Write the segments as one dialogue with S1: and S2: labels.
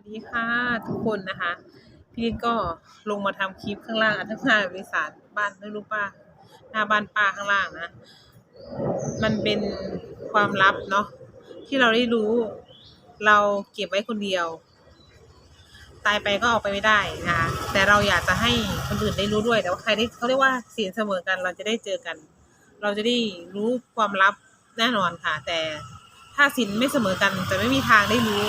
S1: วัสดีค่ะทุกคนนะคะ พี่นิดก็ลงมาทำคลิปข้างล่างอันข้งหน้าบริษัทบ้านไม่รู้ป้าหน้าบ้านป้าข้างล่างนะ มันเป็นความลับเนาะที่เราได้รู้ เราเก็บไว้คนเดียว ตายไปก็ออกไปไม่ได้นะคะแต่เราอยากจะให้คนอื่นได้รู้ด้วยแต่ว่าใครที่เขาเรียกว่าศีลเสมอกัน เราจะได้เจอกัน เราจะได้รู้ความลับแน่นอนค่ะ แต่ถ้าศีลไม่เสมอกันจะไม่มีทางได้รู้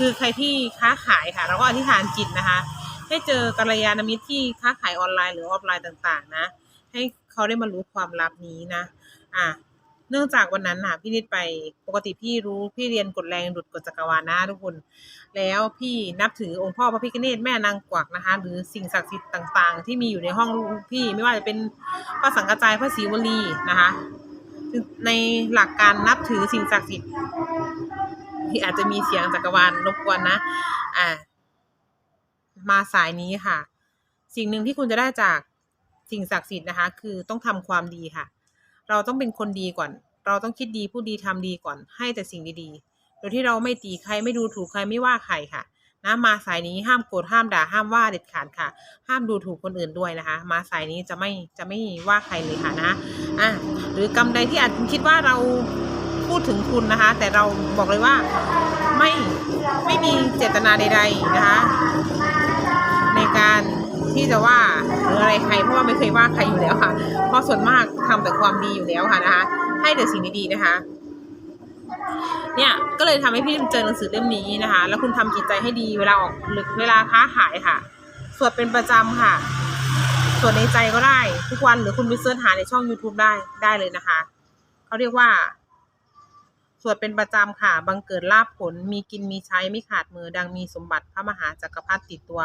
S1: คือใครที่ค้าขายค่ะเราก็อธิษฐานจิตนะคะ ให้เจอกัลยาณมิตรที่ค้าขายออนไลน์หรือออฟไลน์ต่างๆ นะ ให้เขาได้มารู้ความลับนี้นะ อะเนื่องจากวันนั้นน่ะพี่นิดไปปกติพี่รู้พี่เรียนกฎแรงดุดกฎจักรวาลนะทุกคน แล้วพี่นับถือองค์พ่อพระพิฆเนศแม่นางกวักนะคะ หรือสิ่งศักดิ์สิทธิ์ต่างๆ ที่มีอยู่ในห้องพี่ไม่ว่าจะเป็นพระสังฆจายพระศรีวลีนะคะ ในหลักการนับถือสิ่งศักดิ์สิทธิ์ ที่อาจจะมีเสียงจักรวาลรบกวนนะ อ่า มาสายนี้ค่ะ สิ่งหนึ่งที่คุณจะได้จากสิ่งศักดิ์สิทธิ์นะคะ คือต้องทำความดีค่ะ เราต้องเป็นคนดีก่อน เราต้องคิดดีพูดดีทำดีก่อน ให้แต่สิ่งดีๆ โดยที่เราไม่ตีใครไม่ดูถูกใครไม่ว่าใครค่ะนะมาสายนี้ห้ามโกรธห้ามด่าห้ามว่าเด็ดขาดค่ะ ห้ามดูถูกคนอื่นด้วยนะคะ มาสายนี้จะไม่จะไม่ว่าใครเลยค่ะนะอะหรือกรรมใดที่อาจคิดว่าเรา พูดถึงคุณนะคะ แต่เราบอกเลยว่าไม่ไม่มีเจตนาใด ๆนะคะ ในการที่จะว่าหรืออะไรใครเพราะว่าไม่เคยว่าใครอยู่แล้วค่ะ เพราะส่วนมากทำแต่ความดีอยู่แล้วค่ะนะคะ ให้แต่สิ่งดีๆนะคะ เนี่ยก็เลยทำให้พี่เจอหนังสือเล่มนี้นะคะ แล้วคุณทำจิตใจให้ดีเวลาออกหรือเวลาค้าขายค่ะสวดเป็นประจำค่ะสวดในใจก็ได้ ทุกวันหรือคุณไปเสิร์ชหาในช่อง YouTube ได้ได้เลยนะคะ เขาเรียกว่า สวดเป็นประจำค่ะ บังเกิดลาภผล มีกินมีใช้ไม่ขาดมือ ดังมีสมบัติพระมหาจักรพรรดิติดตัว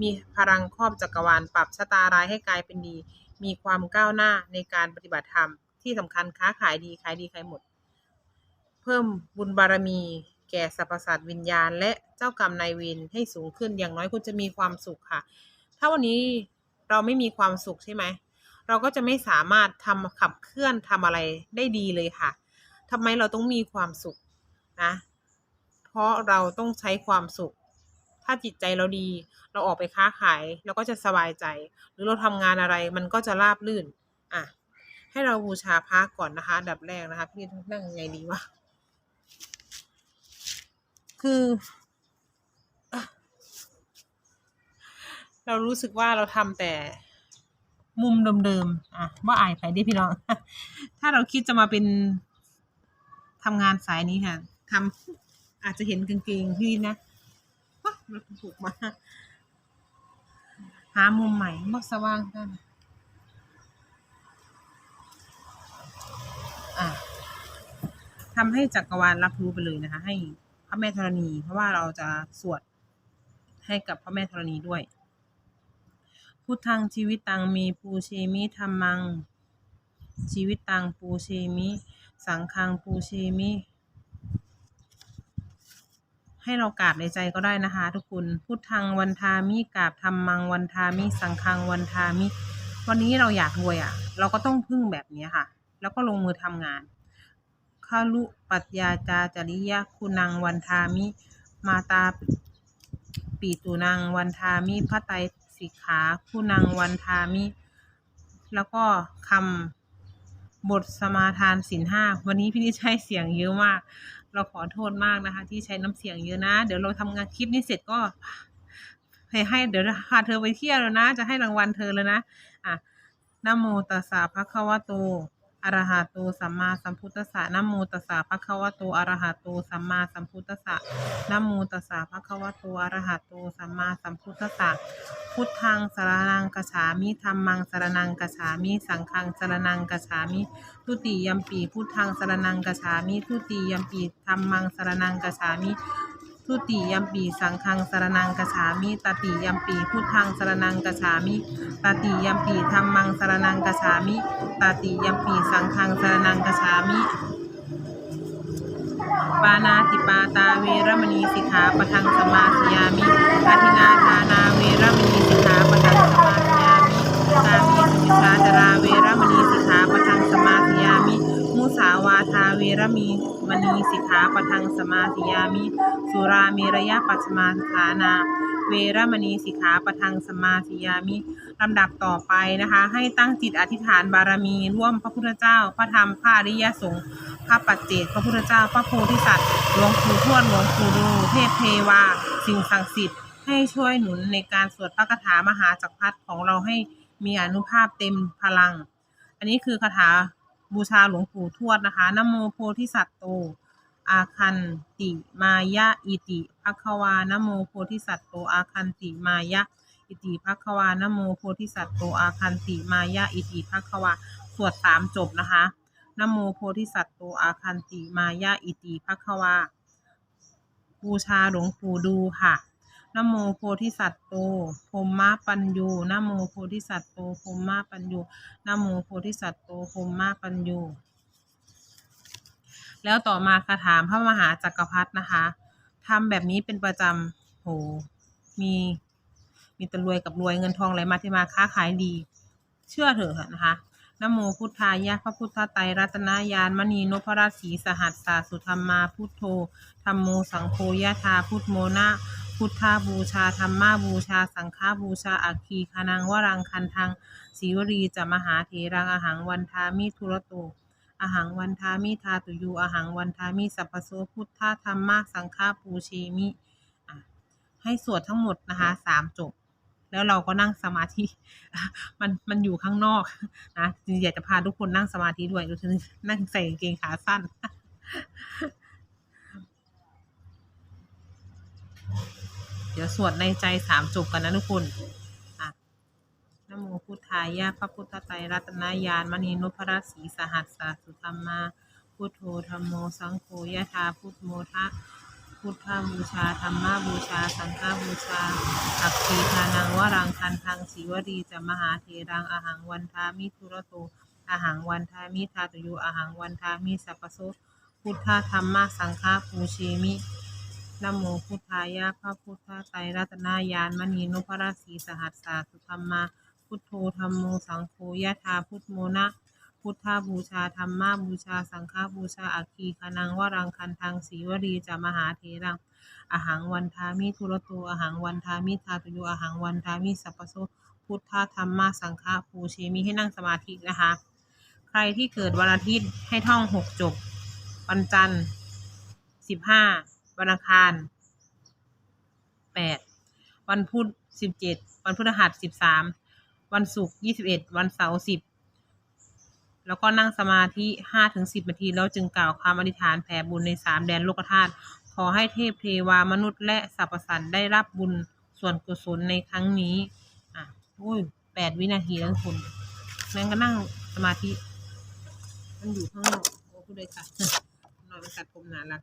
S1: มีพลังครอบจักรวาล ปรับชะตาร้ายให้กลายเป็นดี มีความก้าวหน้าในการปฏิบัติธรรม ที่สำคัญค้าขายดี ขายดีขายหมด เพิ่มบุญบารมี แก่สรรพสัตว์วิญญาณ และเจ้ากรรมนายเวรให้สูงขึ้น อย่างน้อยคุณจะมีความสุขค่ะ ถ้าวันนี้เราไม่มีความสุขใช่ไหม เราก็จะไม่สามารถทำขับเคลื่อนทำอะไรได้ดีเลยค่ะ ทำไมเราต้องมีความสุขนะเพราะเราต้องใช้ความสุข ถ้าจิตใจเราดี เราออกไปค้าขายเราก็จะสบายใจ หรือเราทำงานอะไรมันก็จะราบรื่นอะให้เราบูชาพระก่อนนะคะดับแรกนะคะพี่นั่งยังไงดีวะคืออเรารู้สึกว่าเราทำแต่มุมเดิมๆอะว่าอายไปดิพี่น้อง ถ้าเราคิดจะมาเป็น ทำงานสายนี้ค่ะทำอาจจะเห็นกางเกงพี่นะว้ามันถูกมา หามุมใหม่มักสว่างกันทำให้จักรวาลรับรู้ไปเลยนะคะ ให้พระแม่ธรณี เพราะว่าเราจะสวดให้กับพระแม่ธรณีด้วย พุทธังชีวิตตังมีปูเชมิธรรมัง ชีวิตตังปูเชมิ สังคังปูเชมิ ให้เรากราบในใจก็ได้นะคะทุกคนพุทธังวันทามิกราบธรรมังวันทามิ สังคังวันทามิ วันนี้เราอยากรวยอะ เราก็ต้องพึ่งแบบนี้ค่ะ แล้วก็ลงมือทำงานคาลุปัจยาจาจริยะคุณังวันทามิ มาตาปีตุนังวันทามิพระไตรสิกขา คุณังวันทามิ แล้วก็คำ บทสมาทานสินห้าวันนี้พี่นิดใช้เสียงเยอะมาก เราขอโทษมากนะคะ ที่ใช้น้ำเสียงเยอะนะ เดี๋ยวเราทำงานคลิปนี้เสร็จก็ให้ให้เดี๋ยวพาเธอไปเที่ยวแล้วนะ จะให้รางวัลเธอแล้วนะ อะนโมตัสสะภะคะวะโต อะระหะโตสัมมาสัมพุทธัสสะนะโมตัสสะภะคะวะโตอะระหะโตสัมมาสัมพุทธัสสะนะโมตัสสะภะคะวะโตอะระหะโตสัมมาสัมพุทธัสสะพุทธังสรนังกฉามิธัมมังสรนังกฉามิสังฆังสรนังกฉามิทุติยมปีพุทธังสรนังกฉามิทุติยมปีธัมมังสรนังกฉามิ ทุติยัมปีสังฆังสรนังกฉามิตติยัมปีพุทธังสรนังกฉามิตติยัมปีธัมมังสรนังกฉามิตติยัมปีสังฆังสรนังกฉามิปานาติปาตาเวรมณีสิกขาปะทังสมาธิยามิอาทินาทานาเวรมณีสิกขาปะทังสมาธิยามิกามีสุมิชาจราเวรมณี รมีมณีสิกขาปะทังสมาธิยามิ สุราเมรยปัสมาสถานา เวรมณีสิกขาปะทังสมมาธิยามิลำดับต่อไปนะคะ ให้ตั้งจิตอธิษฐานบารมี ร่วมพระพุทธเจ้า พระธรรมพระอริยสงฆ์พระปัจเจกพระพุทธเจ้า พระโพธิสัตว์หลวงปู่ทวดหลวงปู่ดูเทพเทวา สิ่งศักดิ์สิทธิ์ให้ช่วยหนุนในการสวดพระคาถามหาจักรพรรดิของเราให้มีอนุภาพเต็มพลัง อันนี้คือคาถา บูชาหลวงปู่ทวดนะคะนโมโพธิสัตว์โต อาคันติมายะอิติภควานโมโพธิสัตว์โต อาคันติมายะอิติภควานโมโพธิสัตว์โต อาคันติมายะอิติภควาสวดสามจบนะคะนโมโพธิสัตว์โต อาคันติมายะอิติภควาบูชาหลวงปู่ดูค่ะ นโมโพธิสัตว์โตพรหมะปัญญูนโมโพธิสัตว์โตพรหมะปัญญูนโมโพธิสัตว์โตพรหมะปัญญูแล้วต่อมาคาถามพระมหาจักรพรรดินะคะทำแบบนี้เป็นประจำโหมี มีต่รวยกับรวยเงินทองไหลมาที่มาค้าขายดี เชื่อเถอะนะคะนโมพุทธายะพระพุทธไตรรัตนายานมณีนพราชสีสหัสสาสุธรรมาพุทโธธรรมโมสังโฆยะธาพุทโมนะ พุทธาบูชาธรรมาบูชา สังฆาบูชาอัคคีคานังวรังคันทังสีวรีจะมหาเถรังอหังวันทามิทุรโตอหังวันทามิทาตุยูอหังวันทามิสัพพโสพุทธาธรรมะสังฆาปูชีมิให้สวดทั้งหมดนะคะสามจบ แล้วเราก็นั่งสมาธิ มันมันอยู่ข้างนอกนะอยากจะพาทุกคนนั่งสมาธิด้วยดูนั่งใส่กางเกงขาสั้น เดี๋ยวสวดในใจสามจบกันนะทุกคนอะนะโมพุทธายะพระพุทธไตรรัตนายานมณีนุพรัตน์ศรีสหัสสาสุธรรมา พุทโธธรรมโมสังโฆยะธาพุทโมทะพุทธบูชาธรรมบูชา สังฆบูชา อัคคีทานังวรังคันทังสีวรีจะมหาเทรังอหังวันทามิทุรโตอหังวันทามิทาตุโยอหังวันทามิสัพพโสพุทธธรรมะสังฆปูเชมิ นะโมพุทธายะพระพุทธไตรรัตนายานมณีนุพราชีสหัสสาสุธรรมาพุทโธธรรมโมสังโฆยะธาพุทโมนะพุทธาบูชาธรรมาบูชาสังฆาบูชาอัคคีคานังวรังคันทังสีวรีจะมหาเทรังอหังวันทามิทุรโตอหังวันทามิทาตุโยอหังวันทามิสัพพโสพุทธาธรรมาสังฆาปูเชมิให้นั่งสมาธินะคะ ใครที่เกิดวันอาทิตย์ให้ท่องหกจบ วันจันทร์สิบห้า วันอังคารแปดวันพุธสิบเจ็ดวันพฤหัสสิบสามวันศุกร์ยี่สิบเอ็ดวันเสาร์สิบแล้วก็นั่งสมาธิห้าถึงสิบนาที แล้วจึงกล่าวคำอธิษฐานแผ่บุญในสามแดนโลกธาตุขอให้เทพเทวามนุษย์และสรรพสัตว์ได้รับบุญส่วนกุศลในครั้งนี้ อะโอ้ยแปดวินาทีแล้วคุณนั่งก็นั่งสมาธิ มันอยู่ข้างนอกโอ้คุณเลยค่ะหน่อยมันตัดผมหนาละ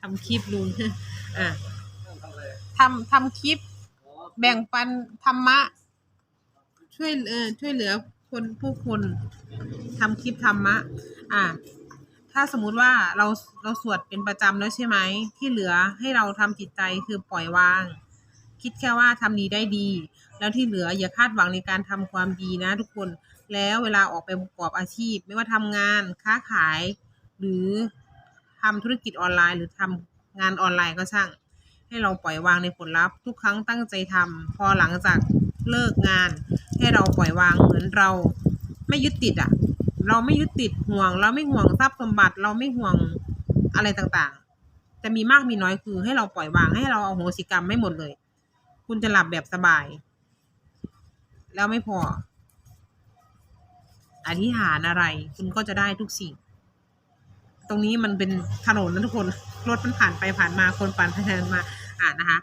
S1: ทำคลิปลุงอะทำทำคลิป แบ่งปันธรรมะ ช่วยเออช่วยเหลือคนผู้คนทำคลิปธรรมะ อะถ้าสมมุติว่าเราเราสวดเป็นประจำแล้วใช่ไหมที่เหลือให้เราทำจิตใจคือปล่อยวาง คิดแค่ว่าทำดีได้ดี แล้วที่เหลืออย่าคาดหวังในการทำความดีนะ ทุกคนแล้วเวลาออกไปประกอบอาชีพ ไม่ว่าทำงานค้าขาย หรือ ทำธุรกิจออนไลน์ หรือทำงานออนไลน์ก็ช่าง ให้เราปล่อยวางในผลลัพธ์ ทุกครั้งตั้งใจทำพอหลังจากเลิกงาน ให้เราปล่อยวางเหมือนเรา ไม่ยึดติดอะ เราไม่ยึดติดห่วง เราไม่ห่วงทรัพย์สมบัติ เราไม่ห่วงอะไรต่างๆ จะมีมากมีน้อยคือให้เราปล่อยวางให้เราเอาโหสิกรรมไม่หมดเลย คุณจะหลับแบบสบาย แล้วไม่พอ อธิษฐานอะไร คุณก็จะได้ทุกสิ่ง ตรงนี้มันเป็นถนนนะทุกคน รถมันผ่านไปผ่านมาคนปั่นผ่านมาอ่านนะคะ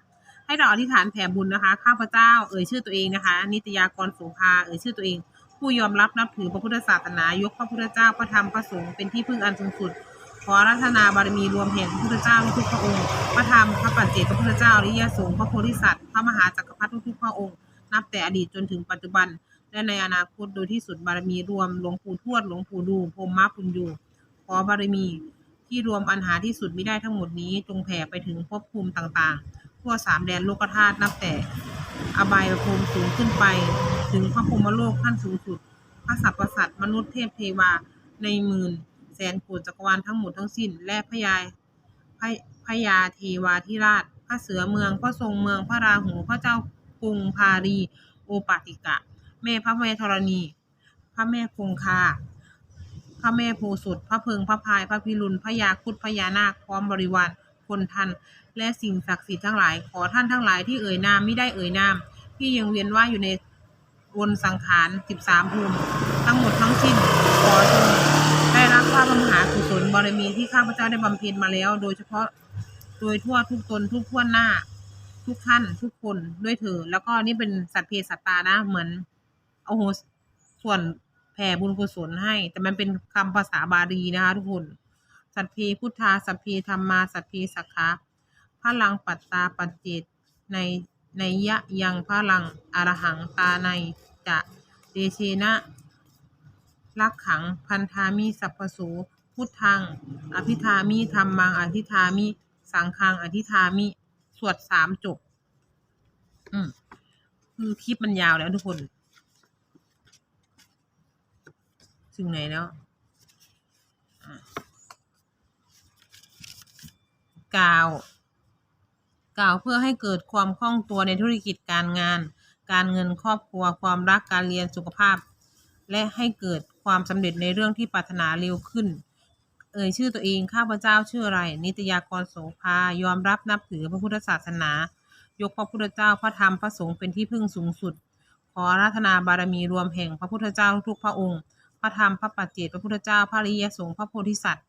S1: ให้เราอธิษฐานแผ่บุญนะคะ ข้าพเจ้าเอ่ยชื่อตัวเองนะคะ นิตยากรโสภาเอ่ยชื่อตัวเอง ผู้ยอมรับนับถือพระพุทธศาสนายกพระพุทธเจ้าพระธรรมพระสงฆ์เป็นที่พึ่งอันสูงสุดขอรัตนาบารมีรวมแห่งพระพุทธเจ้าทุกพระองค์ พระธรรม พระปัจเจกพระพุทธเจ้าอริยสงฆ์ พระโพธิสัตว์ พระมหาจักรพรรดิทุกพระองค์ นับแต่อดีตจนถึงปัจจุบัน และในอนาคตโดยที่สุดบารมีรวม หลวงปู่ทวด หลวงปู่ดูพรหมาปุญญู ขอบารมี ที่รวมอันหาที่สุดไม่ได้ทั้งหมดนี้ จงแผ่ไปถึงภพภูมิต่างๆ ทั่วสามแดนโลกธาตุนับแต่ อบายภูมิสูงขึ้นไป ถึงพระภูมิโลกขั้นสูงสุด พระสัพพสัตมนุษย์เทพเทวาในหมื่น แสนโกฏจักรวาลทั้งหมดทั้งสิ้น และพญาพระพญาเทวาธิราช พระเสือเมือง พระทรงเมือง พระราหู พระเจ้ากรุงพารี โอปาติกะ แม่พระแม่ธรณี พระแม่คงคา ระแม่โพสดพระเพิงพระพาย พระพิรุณพระยาคุดพญานาคพร้อมบริวารคนทัน และสิ่งศักดิ์สิทธิ์ทั้งหลาย ขอท่านทั้งหลายที่เอ่ยนามไม่ได้เอ่ยนาม ที่ยังเวียนว่ายอยู่ในวนสังขารสิบสามภูมิ ทั้งหมดทั้งสิ้น ขอจงได้รับพระมหากุศลบารมีที่ข้าพเจ้าได้บำเพ็ญมาแล้ว โดยเฉพาะโดยทั่วทุกตนทุกทั่วหน้า ทุกท่านทุกคนด้วยเถิดแล้วก็นี่เป็นสัตว์เพศสัตตานะ เหมือน เอาโหส่วน แผ่บุญกุศลให้ แต่มันเป็นคำภาษาบาลีนะคะทุกคน สัพเพพุทธาสัพเพธรรมาสัพเพสักขาพระลังปัตตาปัจเจตในในยะยังพระลังอรหังตาในจะเดเชนะลักขังพันธามิสัพพโสพุทธัง อภิธามิธรรมัง อธิธามิ สังฆัง อธิธามิ สวดสามจบ อืมคือคลิปมันยาวแล้วทุกคน ถึงไหนแล้วกล่าวกล่าวเพื่อให้เกิดความคล่องตัวในธุรกิจการงาน การเงินครอบครัว ความรักการเรียนสุขภาพ และให้เกิดความสำเร็จในเรื่องที่ปรารถนาเร็วขึ้น เอ่ยชื่อตัวเองข้าพเจ้าชื่ออะไร นิตยากรโสภายอมรับนับถือพระพุทธศาสนา ยกพระพุทธเจ้าพระธรรมพระสงฆ์เป็นที่พึ่งสูงสุด ขอราธนาบารมีรวมแห่งพระพุทธเจ้าทุกพระองค์ ระธรรม พระปัจเจกพระพุทธเจ้า พระริยสงฆ์ พระโพธิสัตว์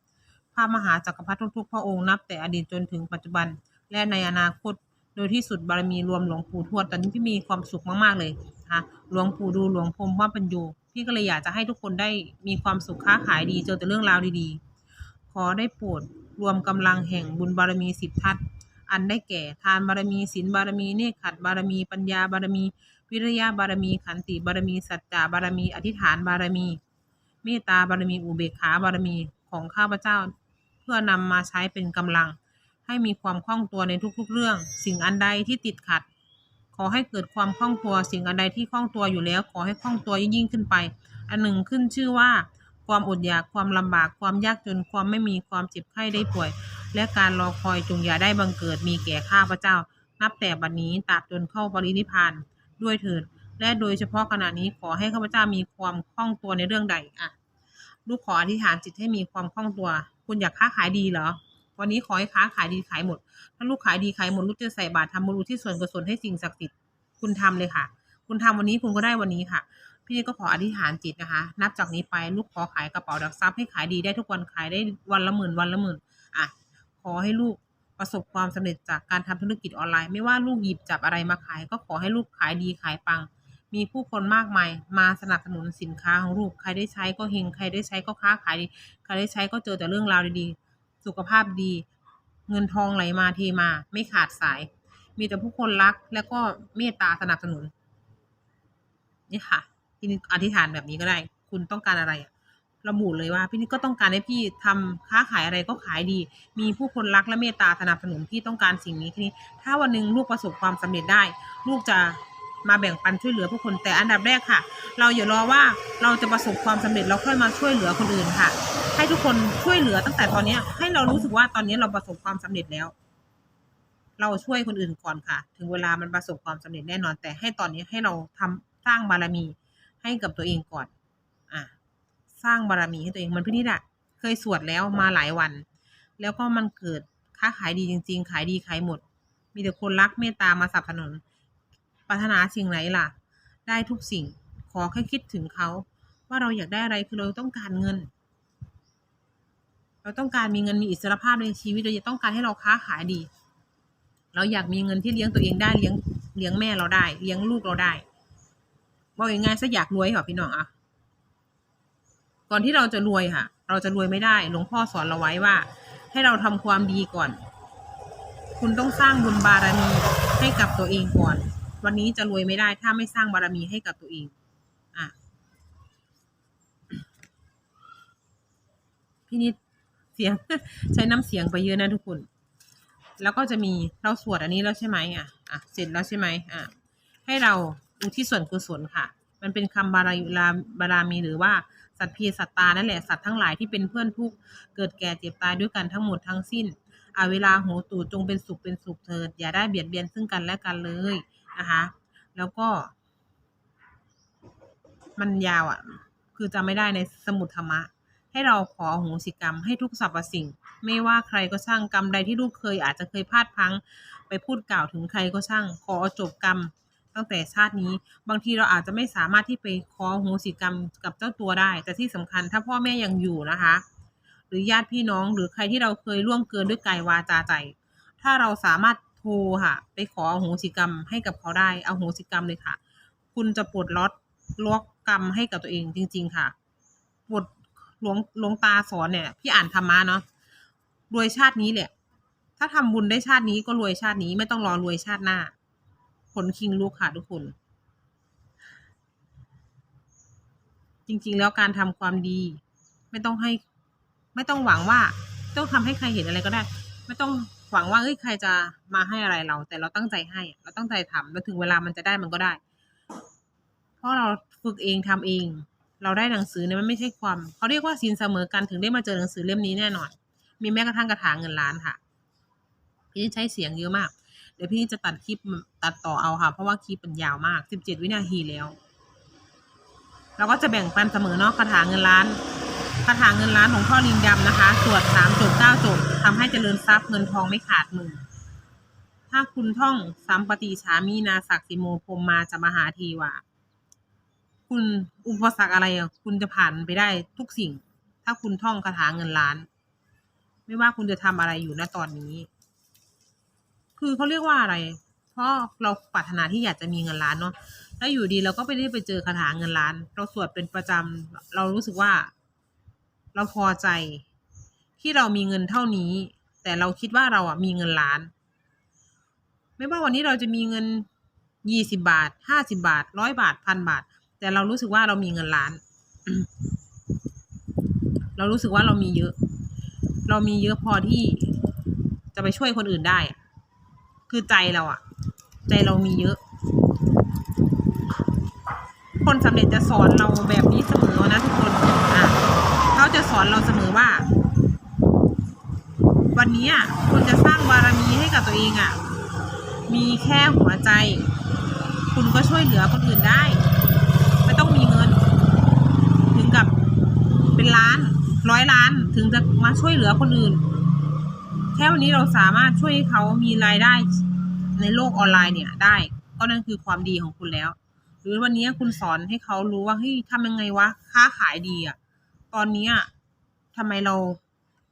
S1: พระมหาจักรพรรดิทุกๆ พระองค์นับแต่อดีตจนถึงปัจจุบัน และในอนาคต โดยที่สุดบารมีรวมหลวงปู่ทวดตอนนี้พี่มีความสุขมากๆเลยนะคะหลวงปู่ดูหลวงพรมว่าปัญญูพี่ก็เลยอยากจะให้ทุกคนได้มีความสุขค้าขายดีเจอแต่เรื่องราวดีๆ ขอได้โปรดรวมกำลังแห่งบุญบารมีสิบทัศอันได้แก่ทานบารมีศีลบารมีเนคขัดบารมีปัญญาบารมี วิริยะบารมีขันติบารมี สัจจะบารมี อธิษฐานบารมี เมตตาบารมีอุเบกขาบารมีของข้าพเจ้า เพื่อนำมาใช้เป็นกำลัง ให้มีความคล่องตัวในทุกๆเรื่อง สิ่งอันใดที่ติดขัด ขอให้เกิดความคล่องตัว สิ่งอันใดที่คล่องตัวอยู่แล้ว ขอให้คล่องตัวยิ่งขึ้นไป อันหนึ่งขึ้นชื่อว่า ความอดอยากความลำบากความยากจนความไม่มีความเจ็บไข้ได้ป่วย และการรอคอยจงอย่าได้บังเกิดมีแก่ข้าพเจ้า นับแต่บัดนี้ตราบจนเข้าปรินิพพานด้วยเถิด และโดยเฉพาะขณะนี้ขอให้ข้าพเจ้ามีความคล่องตัวในเรื่องใดอะลูกขออธิษฐานจิตให้มีความคล่องตัว คุณอยากค้าขายดีเหรอ วันนี้ขอให้ค้าขายดีขายหมด ถ้าลูกขายดีขายหมดลูกจะใส่บาตรทำบุญที่ส่วนกุศลให้สิ่งศักดิ์สิทธิ์คุณทำเลยค่ะ คุณทำวันนี้คุณก็ได้วันนี้ค่ะพี่ก็ขออธิษฐานจิตนะคะ นับจากนี้ไปลูกขอขายกระเป๋าดักทรัพย์ให้ขายดีได้ทุกวันขายได้วันละหมื่นวันละหมื่นอะขอให้ลูกประสบความสำเร็จจากการทำธุรกิจออนไลน์ ไม่ว่าลูกหยิบจับอะไรมาขาย ก็ขอให้ลูกขายดีขายปัง มีผู้คนมากมาย มาสนับสนุนสินค้าของลูก ใครได้ใช้ก็เฮงใครได้ใช้ก็ค้าขายดี ใครได้ใช้ก็เจอแต่เรื่องราวดีๆ สุขภาพดี เงินทองไหลมาเทมา ไม่ขาดสาย มีแต่ผู้คนรักและก็เมตตาสนับสนุน นี่ค่ะที่อธิษฐานแบบนี้ก็ได้ คุณต้องการอะไรระบุเลยว่า พี่นิดก็ต้องการให้พี่ทำค้าขายอะไรก็ขายดี มีผู้คนรักและเมตตาสนับสนุนพี่ต้องการสิ่งนี้ทีนี้ ถ้าวันหนึ่งลูกประสบความสำเร็จได้ ลูกจะ มาแบ่งปันช่วยเหลือผู้คนแต่อันดับแรกค่ะ เราอย่ารอว่าเราจะประสบความสำเร็จเราค่อยมาช่วยเหลือคนอื่นค่ะ ให้ทุกคนช่วยเหลือตั้งแต่ตอนนี้ให้เรารู้สึกว่าตอนนี้เราประสบความสำเร็จแล้ว เราช่วยคนอื่นก่อนค่ะ ถึงเวลามันประสบความสำเร็จแน่นอน แต่ให้ตอนนี้ให้เราทำสร้างบารมีให้กับตัวเองก่อน อะสร้างบารมีให้ตัวเองมันพี่นิดอะเคยสวดแล้วมาหลายวัน แล้วก็มันเกิดค้าขายดีจริง ๆ ขายดีขายหมด มีแต่คนรักเมตตามาสนับสนุน ปรารถนาสิ่งไหนล่ะ ได้ทุกสิ่ง ขอแค่คิดถึงเขา ว่าเราอยากได้อะไรคือเราต้องการเงิน เราต้องการมีเงินมีอิสรภาพในชีวิตเราจะต้องการให้เราค้าขายดี เราอยากมีเงินที่เลี้ยงตัวเองได้เลี้ยงเลี้ยงแม่เราได้ เลี้ยงลูกเราได้บอกยังไงซะอยากรวยค่ะพี่น้องอะก่อนที่เราจะรวยค่ะ เราจะรวยไม่ได้ หลวงพ่อสอนเราไว้ว่า ให้เราทำความดีก่อน คุณต้องสร้างบุญบารมีให้กับตัวเองก่อน วันนี้จะรวยไม่ได้ถ้าไม่สร้างบารมีให้กับตัวเองอะพี่นิดเสียงใช้น้ำเสียงไปเยอะนะทุกคน แล้วก็จะมีเราสวดอันนี้แล้วใช่ไหมอะอะเสร็จแล้วใช่ไหมอะให้เราอุทิศส่วนกุศลค่ะ มันเป็นคำบาราลาบารามีหรือว่าสัตว์เพียสัตตานั่นแหละสัตว์ทั้งหลายที่เป็นเพื่อนทุกเกิดแก่เจ็บตายด้วยกันทั้งหมดทั้งสิ้นอาเวลาโหตูจงเป็นสุขเป็นสุขเถิด อย่าได้เบียดเบียนซึ่งกันและกันเลย นะคะ แล้วก็ มันยาวอะ คือจำไม่ได้ในสมุดธรรมะ ให้เราขอโหสิกรรมให้ทุกสรรพสิ่ง ไม่ว่าใครก็ช่างกรรมใดที่ลูกเคยอาจจะเคยพลาดพังไปพูดกล่าวถึงใครก็ช่าง ขอจบกรรมตั้งแต่ชาตินี้ บางทีเราอาจจะไม่สามารถที่ไปขอโหสิกรรมกับเจ้าตัวได้ แต่ที่สำคัญถ้าพ่อแม่ยังอยู่นะคะ หรือญาติพี่น้องหรือใครที่เราเคยล่วงเกินด้วยกายวาจาใจ ถ้าเราสามารถ รค่ะ ไปขออโหสิกรรมให้กับเขาได้เอาโหสิกรรมเลยค่ะ คุณจะปลดล็อตล็อกกรรมให้กับตัวเองจริง ๆ ค่ะปลดหลวงหลวงตาสอนเนี่ยพี่อ่านธรรมะเนาะรวยชาตินี้แหละ ถ้าทำบุญได้ชาตินี้ก็รวยชาตินี้ไม่ต้องรอรวยชาติหน้า ผลคิงลูกค่ะทุกคน จริง ๆ แล้วการทำความดี ไม่ต้องให้ ไม่ต้องหวังว่า ต้องทำให้ใครเห็นอะไรก็ได้ ไม่ต้อง หวังว่าเอ้ยใครจะมาให้อะไรเรา แต่เราตั้งใจให้ เราตั้งใจทำแล้วถึงเวลามันจะได้มันก็ได้ เพราะเราฝึกเองทำเอง เราได้หนังสือเนี่ยมันไม่ใช่ความเขาเรียกว่าสินเสมอกันถึงได้มาเจอหนังสือเล่มนี้แน่นอน มีแม้กระทั่งกระถางเงินล้านค่ะ พี่ใช้เสียงเยอะมาก เดี๋ยวพี่จะตัดคลิปตัดต่อเอาค่ะ เพราะว่าคลิปมันยาวมากสิบเจ็ดวินาทีแล้ว เราก็จะแบ่งปันเสมอเนาะคาถาเงินล้าน คาถาเงินล้านของพ่อลิงดำนะคะ สวดสามจบเก้าจบทำให้เจริญทรัพย์เงินทองไม่ขาดมือ ถ้าคุณท่องสัมปติฉามีนาศักสิโมพรมมาจะมหาทีว่าคุณอุปสรรคอะไรอะคุณจะผ่านไปได้ทุกสิ่ง ถ้าคุณท่องคาถาเงินล้าน ไม่ว่าคุณจะทำอะไรอยู่ณตอนนี้ คือเขาเรียกว่าอะไร เพราะเราปรารถนาที่อยากจะมีเงินล้านเนาะแล้วอยู่ดีเราก็ไปได้ไปเจอคาถาเงินล้าน เราสวดเป็นประจำเรารู้สึกว่า เราพอใจ ที่เรามีเงินเท่านี้ แต่เราคิดว่าเราอะมีเงินล้าน ไม่ว่าวันนี้เราจะมีเงินยี่สิบาทห้าสิบาทร้อยบาทพันบาท แต่เรารู้สึกว่าเรามีเงินล้าน เรารู้สึกว่าเรามีเยอะ เรามีเยอะพอที่จะไปช่วยคนอื่นได้ คือใจเราอะใจเรามีเยอะ คนสำเร็จจะสอนเราแบบนี้เสมอนะทุกคนอะเขาจะ สอนเราเสมอว่า วันนี้คุณจะสร้างบารมีให้กับตัวเองอะ มีแค่หัวใจ คุณก็ช่วยเหลือคนอื่นได้ ไม่ต้องมีเงิน ถึงกับเป็นล้าน ร้อยล้านถึงจะมาช่วยเหลือคนอื่น แค่วันนี้เราสามารถช่วยเขามีรายได้ในโลกออนไลน์เนี่ยได้ ก็นั่นคือความดีของคุณแล้ว หรือวันนี้คุณสอนให้เขารู้ว่าเฮ้ยทำยังไงวะค้าขายดีอะตอนนี้อะ ทำไมเรา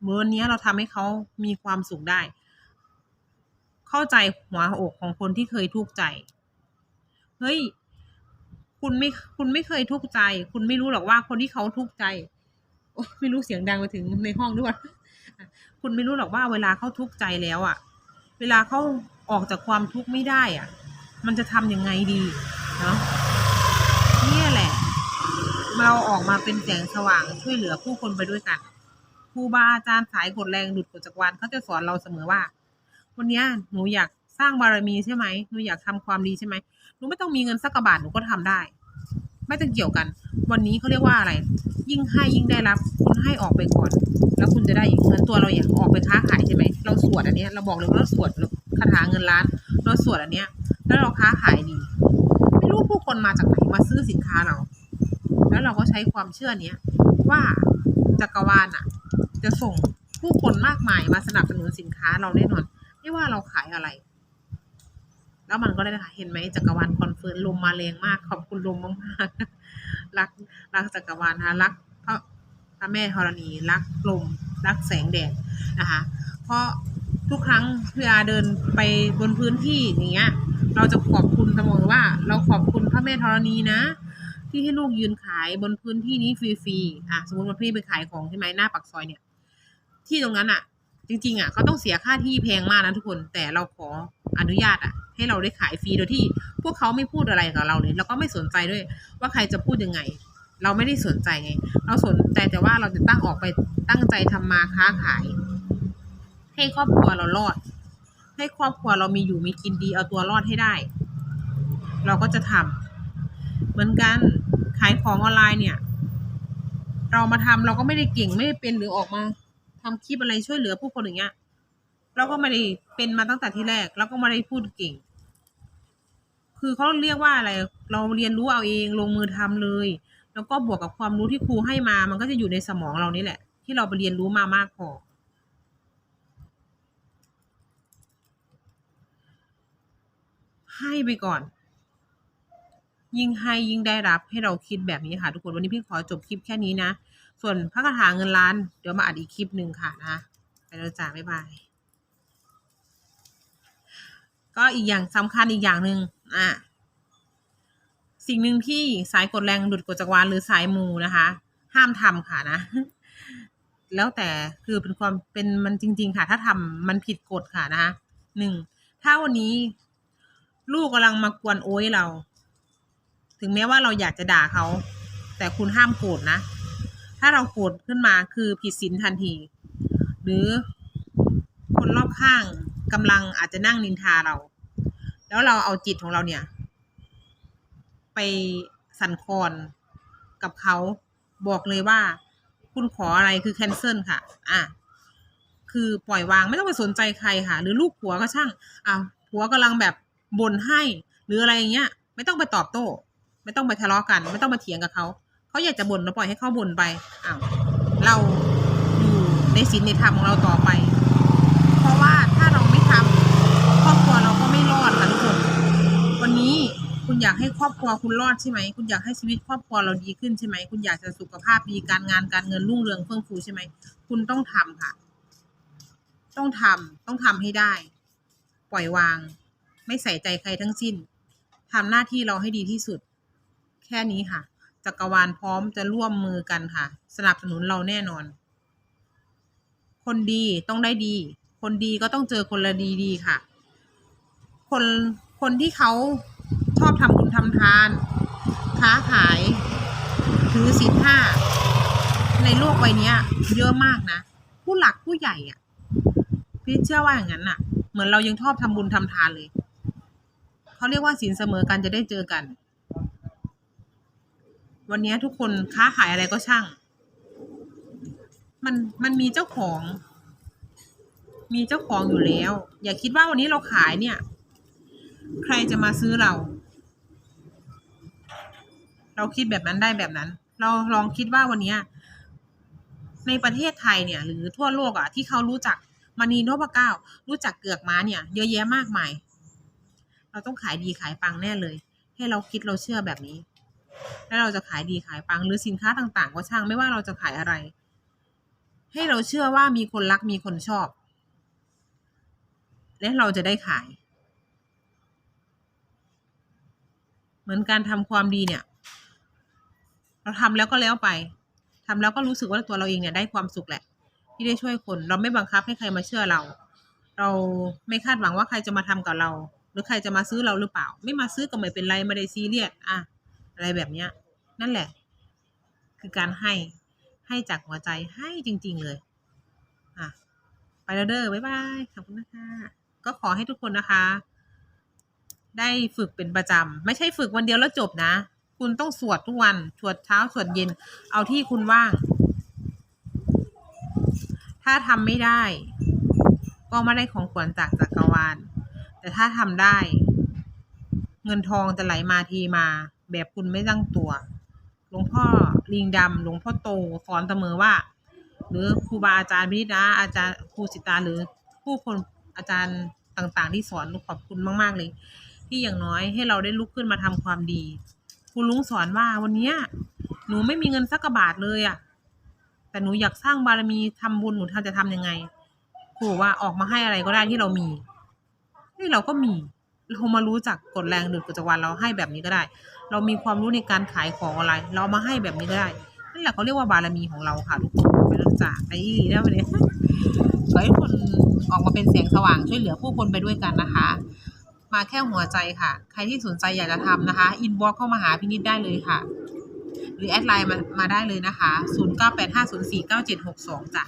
S1: เมื่อวันนี้เราทำให้เขามีความสุขได้ เข้าใจหัวอกของคนที่เคยทุกข์ใจ เฮ้ย คุณไม่ คุณไม่เคยทุกข์ใจ คุณไม่รู้หรอกว่าคนที่เขาทุกข์ใจ โอ้ไม่รู้เสียงดังไปถึงในห้องด้วย คุณไม่รู้หรอกว่าเวลาเขาทุกข์ใจแล้วอะ่ะ เวลาเขาออกจากความทุกข์ไม่ได้อะ มันจะทำยังไงดีเนาะเนี่ยแหละ เราออกมาเป็นแสงสว่างช่วยเหลือผู้คนไปด้วยกัน รูบาอาจารย์สายกดแรงดุดกฎจักรวาลเขาจะสอนเราเสมอว่า วันนี้หนูอยากสร้างบารมีใช่ไหมหนูอยากทำความดีใช่ไหมหนูไม่ต้องมีเงินสักกระบาทหนูก็ทำได้ ไม่ต้องเกี่ยวกัน วันนี้เขาเรียกว่าอะไร ยิ่งให้ยิ่งได้รับ คุณให้ออกไปก่อน แล้วคุณจะได้อีกเหมือนตัวเราอยากออกไปค้าขายใช่ไหมเราสวดอันนี้เราบอกเลยว่าเราสวดคาถาเงินล้าน เราสวดอันเนี้ย แล้วเราค้าขายดี ไม่รู้ผู้คนมาจากไหนมาซื้อสินค้าเรา แล้วเราก็ใช้ความเชื่อเนี้ยว่าจักรวาลอะ จะส่งผู้คนมากมายมาสนับสนุนสินค้าเราแน่นอน ไม่ว่าเราขายอะไร แล้วมันก็ได้ค่ะเห็นไหมจักรวาลคอนเฟิร์มลมมาแรงมาก ขอบคุณลมมากๆรักรักจักรวาลนะคะรักพระพระแม่ธรณีรักลมรักแสงแดดนะคะ เพราะทุกครั้งเวลาเดินไปบนพื้นที่อย่างเงี้ย เราจะขอบคุณเสมอว่า เราขอบคุณพระแม่ธรณีนะ ที่ให้ลูกยืนขายบนพื้นที่นี้ฟรีๆอะสมมติว่าพี่ไปขายของใช่ไหมหน้าปากซอยเนี่ย ที่ตรงนั้นอะ จริง ๆอะเขาต้องเสียค่าที่แพงมากนะทุกคน แต่เราขออนุญาตอะ ให้เราได้ขายฟรีโดยที่ พวกเขาไม่พูดอะไรกับเราเลย แล้วก็ไม่สนใจด้วย ว่าใครจะพูดยังไง เราไม่ได้สนใจไง เราสนใจแต่ว่าเราจะตั้งออกไปตั้งใจทำมาค้าขาย ให้ครอบครัวเรารอด ให้ครอบครัวเรามีอยู่มีกินดีเอาตัวรอดให้ได้ เราก็จะทำเหมือนกันขายของออนไลน์เนี่ย เรามาทำเราก็ไม่ได้เก่งไม่ได้เป็นหรือออกมา ทำคลิปอะไรช่วยเหลือผู้คนอย่างเงี้ยเราก็ไม่ได้เป็นมาตั้งแต่ที่แรกแล้วก็ไม่ได้พูดเก่ง คือเขาเรียกว่าอะไร เราเรียนรู้เอาเองลงมือทำเลย แล้วก็บวกกับความรู้ที่ครูให้มา มันก็จะอยู่ในสมองเรานี่แหละ ที่เราไปเรียนรู้มามากพอให้ไปก่อน ยิ่งให้ยิ่งได้รับให้เราคิดแบบนี้ค่ะ ทุกคนวันนี้พี่ขอจบคลิปแค่นี้นะ ส่วนพระคาถาเงินล้าน เดี๋ยวมาอัดอีกคลิปหนึ่งค่ะนะไปแล้วจ้าบ๊ายบายก็อีกอย่างสำคัญอีกอย่างหนึ่งอะสิ่งหนึ่งที่สายกดแรงดุดกดจักรวาลหรือสายมูนะคะ ห้ามทำค่ะนะ แล้วแต่คือเป็นความเป็นมันจริง ๆ ค่ะ ถ้าทำมันผิดกฎค่ะนะคะหนึ่งถ้าวันนี้ ลูกกำลังมากวนโอ้ยเรา ถึงแม้ว่าเราอยากจะด่าเขา แต่คุณห้ามโกรธนะ ถ้าเราโกรธขึ้นมาคือผิดศีลทันที หรือคนรอบข้างกำลังอาจจะนั่งนินทาเรา แล้วเราเอาจิตของเราเนี่ย ไปสั่นคลอนกับเขาบอกเลยว่า คุณขออะไรคือ cancel ค่ะ อะ คือปล่อยวางไม่ต้องไปสนใจใครค่ะ หรือลูกผัวก็ช่างอะผัวกำลังแบบบ่นให้ หรืออะไรอย่างเงี้ย ไม่ต้องไปตอบโต้ ไม่ต้องไปทะเลาะกัน ไม่ต้องมาเถียงกับเขา เขาอยากจะบ่นเราปล่อยให้เขาบ่นไปอ้าวเราอยู่ในศีลในธรรมของเราต่อไป เพราะว่าถ้าเราไม่ทำครอบครัวเราก็ไม่รอดค่ะทุกคนวันนี้คุณอยากให้ครอบครัวคุณรอดใช่ไหมคุณอยากให้ชีวิตครอบครัวเราดีขึ้นใช่ไหมคุณอยากจะสุขภาพดีการงานการเงินรุ่งเรืองเฟื่องฟูใช่ไหมคุณต้องทำค่ะ ต้องทำต้องทำให้ได้ ปล่อยวาง ไม่ใส่ใจใครทั้งสิ้นทำหน้าที่เราให้ดีที่สุด แค่นี้ค่ะ จักรวาลพร้อมจะร่วมมือกันค่ะ สนับสนุนเราแน่นอน คนดีต้องได้ดี คนดีก็ต้องเจอคนละดีดีค่ะ คนคนที่เขาชอบทำบุญทำทาน ค้าขาย ถือศีลห้า ในโลกใบนี้เยอะมากนะ ผู้หลักผู้ใหญ่อะ พี่เชื่อว่าอย่างนั้นน่ะ เหมือนเรายังชอบทำบุญทำทานเลย เขาเรียกว่าศีลเสมอกันจะได้เจอกัน วันนี้ทุกคนค้าขายอะไรก็ช่าง มันมันมีเจ้าของ มีเจ้าของอยู่แล้ว อย่าคิดว่าวันนี้เราขายเนี่ย ใครจะมาซื้อเรา เราคิดแบบนั้นได้แบบนั้น เราลองคิดว่าวันนี้ในประเทศไทยเนี่ย หรือทั่วโลกอะ ที่เขารู้จักมณีนพเก้า รู้จักเกือกม้าเนี่ย เยอะแยะมากมาย เราต้องขายดีขายปังแน่เลย ให้เราคิดเราเชื่อแบบนี้ แล้วเราจะขายดีขายปังหรือสินค้าต่างๆ ก็ช่างไม่ว่าเราจะขายอะไร ให้เราเชื่อว่ามีคนรักมีคนชอบ และเราจะได้ขาย เหมือนการทำความดีเนี่ย เราทำแล้วก็แล้วไปทำแล้วก็รู้สึกว่าตัวเราเองเนี่ยได้ความสุขแหละ ที่ได้ช่วยคน เราไม่บังคับให้ใครมาเชื่อเรา เราไม่คาดหวังว่าใครจะมาทำกับเรา หรือใครจะมาซื้อเราหรือเปล่า ไม่มาซื้อก็ไม่เป็นไรไม่ได้ซีเรียสอะ อะไรแบบเนี้ย นั่นแหละ คือการให้ให้จากหัวใจให้จริง ๆ เลยอะไปแล้วเด้อบ๊ายบายขอบคุณนะคะก็ขอให้ทุกคนนะคะ ได้ฝึกเป็นประจำไม่ใช่ฝึกวันเดียวแล้วจบนะ คุณต้องสวดทุกวันสวดเช้าสวดเย็น เอาที่คุณว่าง ถ้าทำไม่ได้ ก็ไม่ได้ของขวัญจากจักรวาลแต่ถ้าทำได้ เงินทองจะไหลมาทีมา แบบคุณไม่ตั้งตัว หลวงพ่อลิงดำหลวงพ่อโตสอนเสมอว่า หรือครูบาอาจารย์พินิจนะอาจารย์ครูสิตาหรือผู้คนอาจารย์ต่างๆ ที่สอนขอบคุณมาก ๆ เลย ที่อย่างน้อยให้เราได้ลุกขึ้นมาทำความดีคุณลุงสอนว่าวันเนี้ยหนูไม่มีเงินสักกบาทเลยอะ่ะแต่หนูอยากสร้างบารมีทำบุญหนูทำจะทำยังไงครูว่าออกมาให้อะไรก็ได้ที่เรามีนี่เราก็มีเรามารู้จักกฎแรงดึงกฎจักรวาลเราให้แบบนี้ก็ได้ เรามีความรู้ในการขายของอะไร เรามาให้แบบนี้ก็ได้นั่นแหละเขาเรียกว่าบารมีของเราค่ะทุกคนไปรู้จักไอ้อีนะวันนี้ขอให้คนออกมาเป็นแสงสว่างช่วยเหลือผู้คนไปด้วยกันนะคะ มาแค่หัวใจค่ะ ใครที่สนใจอยากจะทำนะคะ อินบ็อกเข้ามาหาพินิดได้เลยค่ะ หรือแอดไลน์มามาได้เลยนะคะ 0985049762จ้ะ